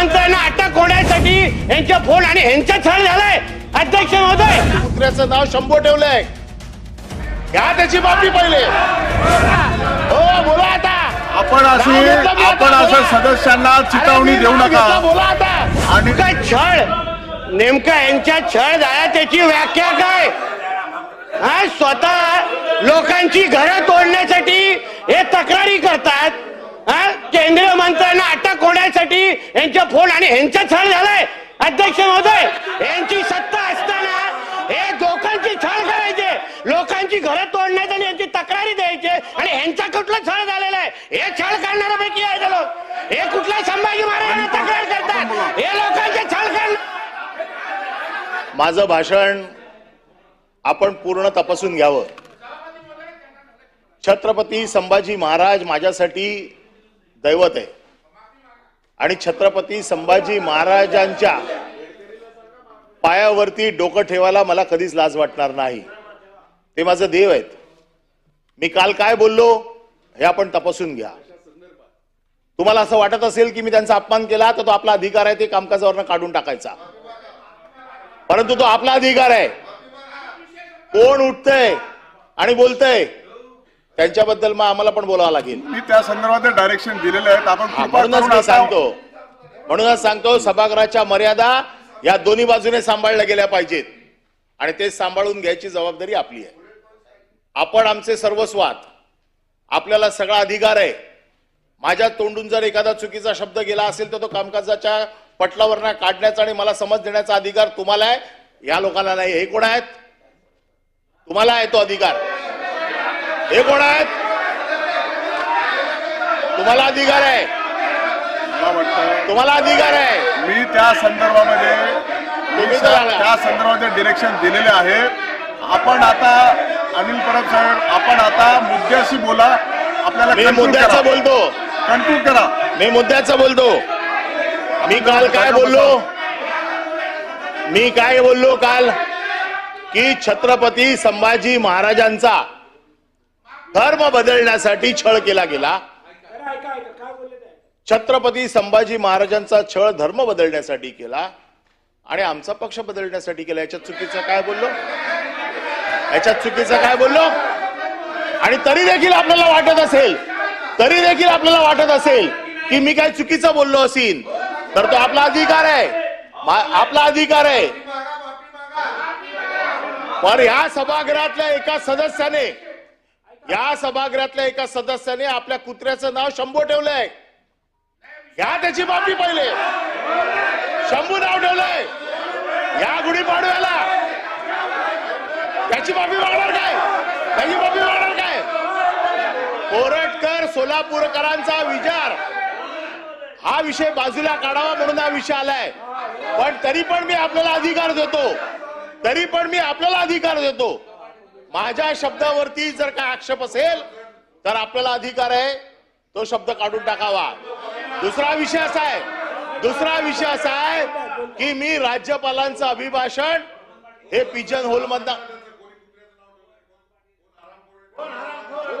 मंत्र्यांना अटक होण्यासाठी यांचे फोन आणि यांचा छळ झालाय. अध्यक्ष महोदय. कुत्र्याचं नाव शंभो ठेवलंय. घ्या त्याची माफी पहिले. हो बोला आता. आपण घेतलं मी आता, आपण असं बोला. सदस्यांना अरे चितावणी मी देऊ नाव नका. घेतलं, बोला आता. आणि काय छळ? नेमका यांच्या छळ झाला त्याची व्याख्या काय? हा स्वतः लोकांची घरं तोडण्यासाठी हे तक्रारी करतात. हा केंद्रीय मंत्र्यांना अटक होण्यासाठी यांच्या फोन आणि यांचा छळ झालाय. अध्यक्ष महोदय यांची सत्ता असताना हे लोकांची छळ करायचे. लोकांची घरं तोडण्याचे आणि यांची तक्रारी द्यायचे. आणि यांचा कुठला छळ झालेला आहे? हे छळ करणाऱ्यापैकी आहे लोक. हे कुठल्या संभाजी महाराजांना तक्रार करतात? हे लोकांचे छळ करणार. माझं भाषण आपण पूर्ण तपासून घ्यावं. छत्रपती संभाजी महाराज माझ्यासाठी दैवत आहे. आणि छत्रपती संभाजी महाराजांच्या पायावरती डोकं ठेवायला मला कधीच लाज वाटणार नाही. ते माझं देव आहेत. मी काल काय बोललो हे आपण तपासून घ्या. तुम्हाला असं वाटत असेल की मी त्यांचा अपमान केला तर तो आपला अधिकार आहे ते कामकाजावरनं काढून टाकायचा. परंतु तो आपला अधिकार आहे. कोण उठतंय आणि बोलतंय? त्यांच्याबद्दल मग आम्हाला पण बोलावं लागेल. मी त्या संदर्भात डायरेक्शन दिलेले आहेत. आपण म्हणूनच मी सांगतो. म्हणूनच सांगतो सभागृहाच्या मर्यादा या दोन्ही बाजूने सांभाळल्या गेल्या पाहिजेत. आणि ते सांभाळून घ्यायची जबाबदारी आपली आहे. आपण आमचे सर्वस्वात. आपल्याला सगळा अधिकार आहे. माझ्या तोंडून जर एखादा चुकीचा शब्द गेला असेल तर तो कामकाजाच्या पटलावर काढण्याचा आणि मला समज देण्याचा अधिकार तुम्हाला आहे. या लोकांना नाही हे कोण आहेत? तुम्हाला आहे तो अधिकार. हे कोण आहेत? तुम्हाला अधिकार आहे. तुम्हाला अधिकार आहे. मी त्या संदर्भामध्ये त्या संदर्भामध्ये डिरेक्शन दिलेले आहे. आपण आता अनिल परब साहेब आपण आता मुद्द्याशी बोला. आपल्याला मी मुद्द्याचं. बोलतो. Conclude करा. मी मुद्द्याचं बोलतो. मी काल काय बोललो? मी काय बोललो काल? की छत्रपती संभाजी महाराजांचा धर्म बदलण्यासाठी छळ केला गेला. छत्रपती संभाजी महाराजांचा छळ धर्म बदलण्यासाठी केला आणि आमचा पक्ष बदलण्यासाठी केला. याच्यात चुकीचं काय बोललो? याच्यात चुकीचं काय बोललो? आणि तरी देखील आपल्याला वाटत असेल तरी देखील आपल्याला वाटत असेल की मी काय चुकीचं बोललो असेल तर तो आपला अधिकार आहे. आपला अधिकार आहे. पण या सभागृहातल्या एका सदस्याने या सभागृहातल्या एका सदस्याने आपल्या कुत्र्याचं नाव शंभू ठेवलंय. घ्या त्याची बाबी पहिले. शंभू नाव ठेवलंय. या गुढीपाडव्याला त्याची बाबी मागणार काय? त्याची बाबी मागणार काय? कोरटकर सोलापूरकरांचा विचार. हा विषय बाजूला काढावा म्हणून हा विषय आलाय. पण तरी पण मी आपल्याला अधिकार देतो. तरी पण मी आपल्याला अधिकार देतो. माझ्या शब्दावरती जर काय आक्षेप असेल तर आपल्याला अधिकार आहे तो शब्द काढून टाकावा. दुसरा विषय असा आहे दुसरा विषय असा आहे की मी राज्यपालांचं अभिभाषण हे पिजन होल मधन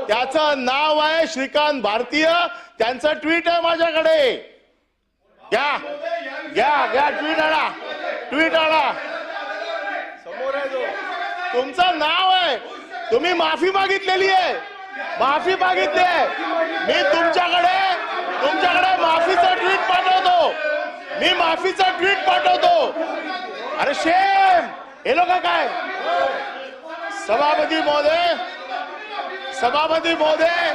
त्याचं नाव आहे श्रीकांत भारतीय त्यांचं ट्विट आहे माझ्याकडे. घ्या घ्या घ्या ट्विट आणा ट्विट आणा. समोर आहे तुमचं नाव आहे. तुम्ही माफी मागितलेली आहे. माफी मागितली आहे. मी तुमच्याकडे तुमच्याकडे माफीचं ट्विट पाठवतो. मी माफीचं ट्विट पाठवतो. अरे शेम हे लोक काय? सभापती महोदय सभापती महोदय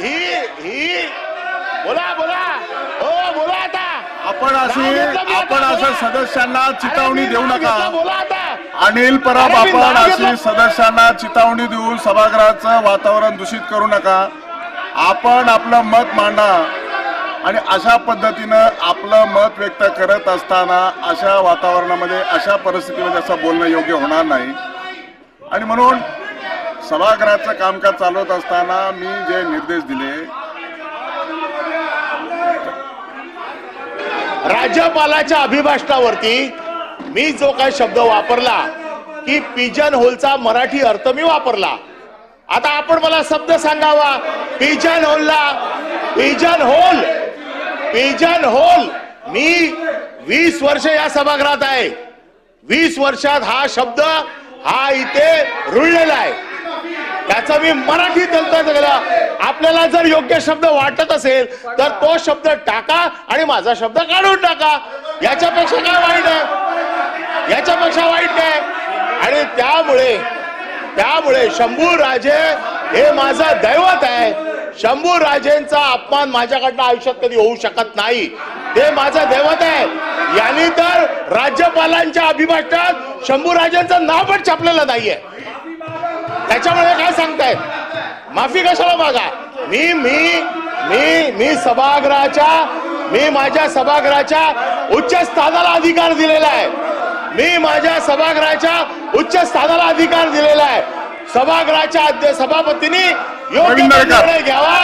ही ही बोला बोला. हो बोला आता. आपण आता, आपण असं. सदस्यांना चितावणी देऊ नका. बोला आता. अनिल परब आपण अशी. सदस्यांना चितावणी देऊन सभागृहाचं वातावरण दूषित करू नका. आपण आपलं मत मांडा. आणि अशा पद्धतीनं आपलं मत व्यक्त करत असताना अशा वातावरणामध्ये अशा परिस्थितीमध्ये असं बोलणं योग्य होणार नाही. आणि म्हणून सभागृहाचं कामकाज चालवत असताना मी जे निर्देश दिले राज्यपालाच्या अभिभाषणावरती मी जो काय शब्द वापरला की पिजन होलचा मराठी अर्थ मी वापरला. आता आपण मला शब्द सांगावा. पिजन होलला पिजन होल पिजन होल मी वीस वर्ष या सभागृहात आहे. वीस वर्षात हा शब्द हा इथे रुळलेला आहे. त्याचा मी मराठी तंत्र केला आपल्याला जर योग्य शब्द वाटत असेल तर तो शब्द टाका आणि माझा शब्द काढून टाका. याच्यापेक्षा काय वाईट आहे? याच्यापेक्षा वाईट काय? आणि त्यामुळे त्यामुळे शंभू राजे हे माझं दैवत आहे. शंभू राजेंचा अपमान माझ्याकडनं आयुष्यात कधी होऊ शकत नाही. ते माझं दैवत आहे. यांनी तर राज्यपालांच्या अभिभाषणात शंभू राजेंचं नाव पण छापलेलं नाहीये. त्याच्यामुळे काय सांगतायत माफी कशाला मागा? मी मी मी मी सभागृहाच्या मी माझ्या सभागृहाच्या उच्च स्थानाला अधिकार दिलेला आहे. मी माझ्या सभागृहाच्या उच्च स्थानाला अधिकार दिलेला आहे सभागृहाच्या सभापतींनी योग्य. निर्णय घ्यावा